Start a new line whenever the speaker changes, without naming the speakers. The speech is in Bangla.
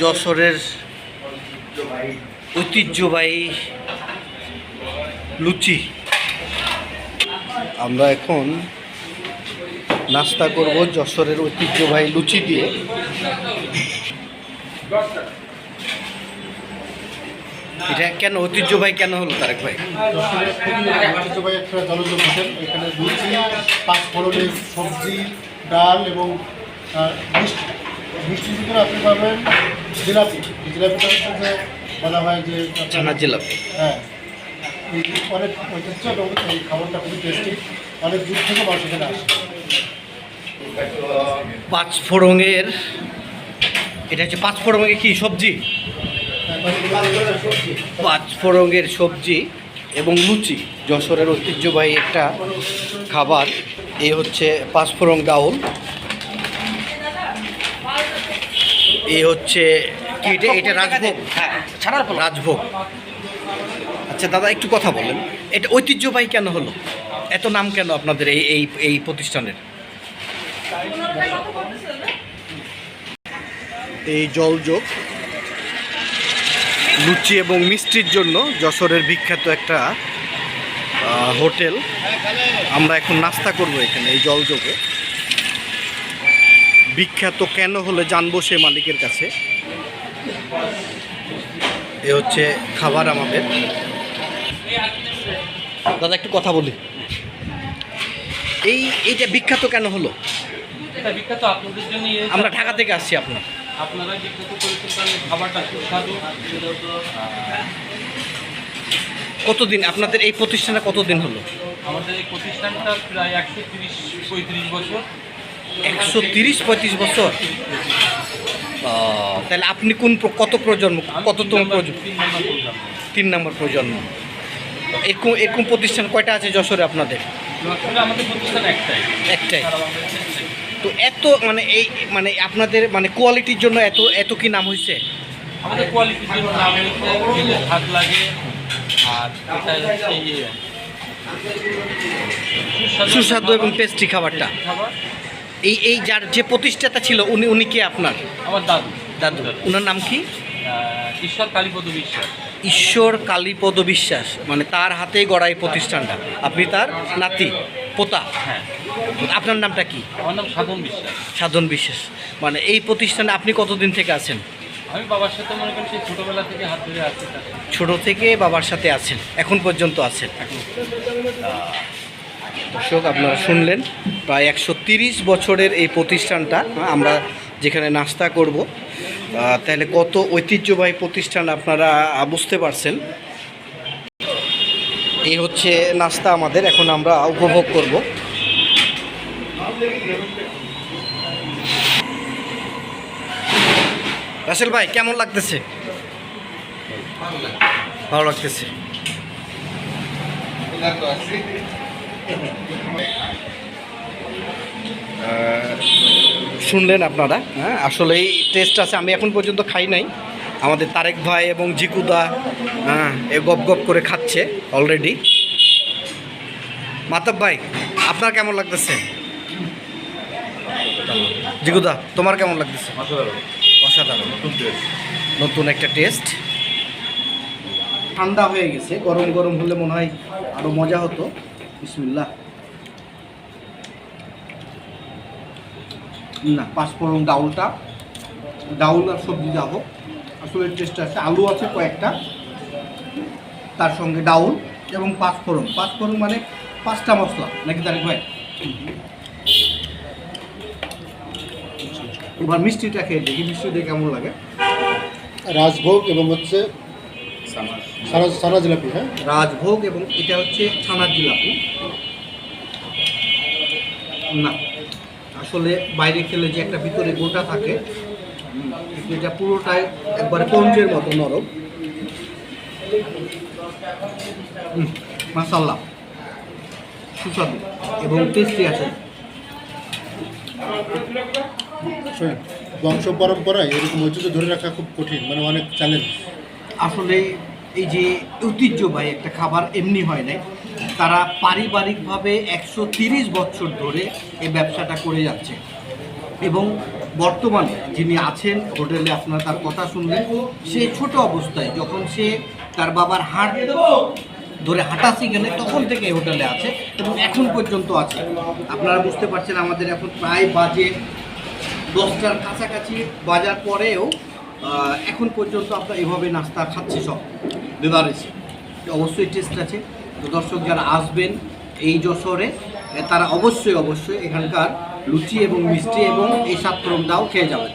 যশোরের ঐতিহ্যবাহী লুচি। আমরা এখন নাস্তা করব যশোরের ঐতিহ্যবাহী লুচি দিয়ে। এটা কেন ঐতিহ্যবাহী কেন হলো তারেক ভাই?
ঐতিহ্যবাহী একটা হোটেল। এখানে লুচি পাঁচ ফোড়নের সবজি, ডাল এবং মিষ্টির ভিতরে আপনি পাবেন জিলাপি। জিলাপিটা হচ্ছে যে বলা হয় যে
ছানা জিলাপি।
হ্যাঁ। অনেক ঐতিহ্য এবং এই খাবারটা খুবই টেস্টি অনেক দূর থেকে মানুষ এখানে আসে।
পাঁচ ফোড়ঙের এটা হচ্ছে কি সবজি? পাঁচ ফোড়ঙের সবজি। এবং লুচি যশোরের ঐতিহ্যবাহী একটা খাবার। এই হচ্ছে পাঁচ ফোড়ং ডাউল। এই হচ্ছে কি এটা? এটা রাজভোগ। হ্যাঁ রাজভোগ। আচ্ছা দাদা একটু কথা বলেন। এটা ঐতিহ্যবাহী কেন হলো? এত নাম কেন আপনাদের এই এই এই প্রতিষ্ঠানের? এই জলযোগ লুচি এবং মিষ্টির জন্য যশোরের বিখ্যাত একটা হোটেল। আমরা এখন নাস্তা করব এখানে এই জলযোগে। বিখ্যাত কেন হলে জানব সে মালিকের কাছে? এ হচ্ছে খাবার আমাদের। দাদা একটু কথা বলি। এই এইটা বিখ্যাত কেন হলো?
এটা বিখ্যাত আপনাদের জন্য
আমরা ঢাকা থেকে আসছি আপনার
বিখ্যাত করেছেন
কতদিন আপনাদের এই প্রতিষ্ঠানে কতদিন হলো?
আমাদের এই প্রতিষ্ঠানটা প্রায় একশো তিরিশ পঁয়ত্রিশ বছর।
একশো তিরিশ পঁয়ত্রিশ বছর। তাহলে আপনি কোন কত প্রজন্ম কততম
তিন নম্বর-
প্রজন্ম
তিন নম্বর
প্রজন্ম। এরকম এরকম প্রতিষ্ঠান কয়টা আছে যশোরে আপনাদের?
একটাই।
তো এত মানে এই মানে আপনাদের মানে কোয়ালিটির জন্য এত এত কি নাম হয়েছে
আমাদের কোয়ালিটির জন্য নাম হয়েছে খেতে লাগে। আর এটা হচ্ছে ইয়ে।
সুস্বাদু এবং টেস্টি খাবারটা।
খাবার।
এই এই যার যে প্রতিষ্ঠাতা ছিল উনি উনি কে আপনার?
আমার দাদু।
দাদু। ওনার নাম কি?
ঈশ্বর কালীপদ বিশ্বাস।
ঈশ্বর কালীপদ বিশ্বাস। মানে তার হাতেই গড়া এই প্রতিষ্ঠানটা। আপনি তার নাতি পোতা।
হ্যাঁ।
আপনার নামটা কি?
আমার নাম সাধন বিশ্বাস।
সাধন বিশ্বাস। মানে এই প্রতিষ্ঠানে আপনি কতদিন থেকে আছেন?
আমি বাবার সাথে মনে করেন সেই ছোটোবেলা থেকে হাত ধরে সাথে।
ছোট থেকে বাবার সাথে আছেন। এখন পর্যন্ত আছেন? দর্শক, আপনারা শুনলেন, প্রায় একশো বছরের এই প্রতিষ্ঠানটা আমরা যেখানে নাস্তা করব। তাহলে কত ঐতিহ্যবাহী প্রতিষ্ঠান আপনারা বুঝতে পারছেন? এই হচ্ছে নাস্তা আমাদের, এখন আমরা উপভোগ করব। রাসেল ভাই, কেমন লাগতেছে? ভালো লাগতেছে। শুনলেন আপনারা হ্যাঁ? আসলে এই টেস্ট আছে, আমি এখন পর্যন্ত খাই নাই। আমাদের তারেক ভাই এবং জিকুদা হ্যাঁ এ গপ গপ করে খাচ্ছে অলরেডি মাতাব ভাই, আপনার কেমন লাগতেছে? জিকুদা তোমার কেমন লাগতেছে? অসাধারণ। নতুন একটা টেস্ট ঠান্ডা হয়ে গেছে, গরম গরম হলে মনে হয় আরও মজা হতো। বিসমিল্লাহ। না পাঁচফোড়ন ডাউলটা। ডাউল আর সবজি যা হোক, আসলে টেস্ট আছে, আলু আছে কয়েকটা, তার সঙ্গে ডাউল এবং পাঁচফোড়ন পাঁচফোড়ন মানে পাঁচটা মশলা, নাকি তারিখ ভাই? এবার মিষ্টিটা খেয়ে দেখি মিষ্টি দিয়ে কেমন লাগে?
রাজভোগ এবং হচ্ছে সারা সারা জিলাপি হ্যাঁ?
রাজভোগ এবং এটা হচ্ছে ছানার জিলাপি। না আসলে বাইরে খেলে যে একটা ভিতরে গোটা থাকে এটা পুরোটাই একবারে পঞ্চের মতো নরম। মাসাল্লা সুস্বাদু এবং টেস্টি আছে।
বংশ পরম্পরায় এরকম ঐতিহ্য ধরে রাখা খুব কঠিন মানে অনেক চ্যালেঞ্জ
আসলে এই যে ঐতিহ্যবাহী একটা খাবার এমনি হয় নাই, তারা পারিবারিকভাবে একশো তিরিশ বছর ধরে এই ব্যবসাটা করে যাচ্ছে। এবং বর্তমানে যিনি আছেন, হোটেলে আপনারা তার কথা শুনলেন, সে ছোট অবস্থায় যখন সে তার বাবার হাট ধরে হাঁটা শিখেনে তখন থেকে হোটেলে আছে এবং এখন পর্যন্ত আছে। আপনারা বুঝতে পারছেন আমাদের এখন প্রায় বাজে দশটার কাছাকাছি। বাজার পরেও এখন পর্যন্ত আমরা এভাবে নাস্তা খাচ্ছি সব। বেদারেছি অবশ্যই টেস্ট আছে। তো দর্শক যারা আসবেন এই যশোরে তারা অবশ্যই অবশ্যই এখানকার লুচি এবং মিষ্টি এবং এই সাত দাও খেয়ে যাবেন।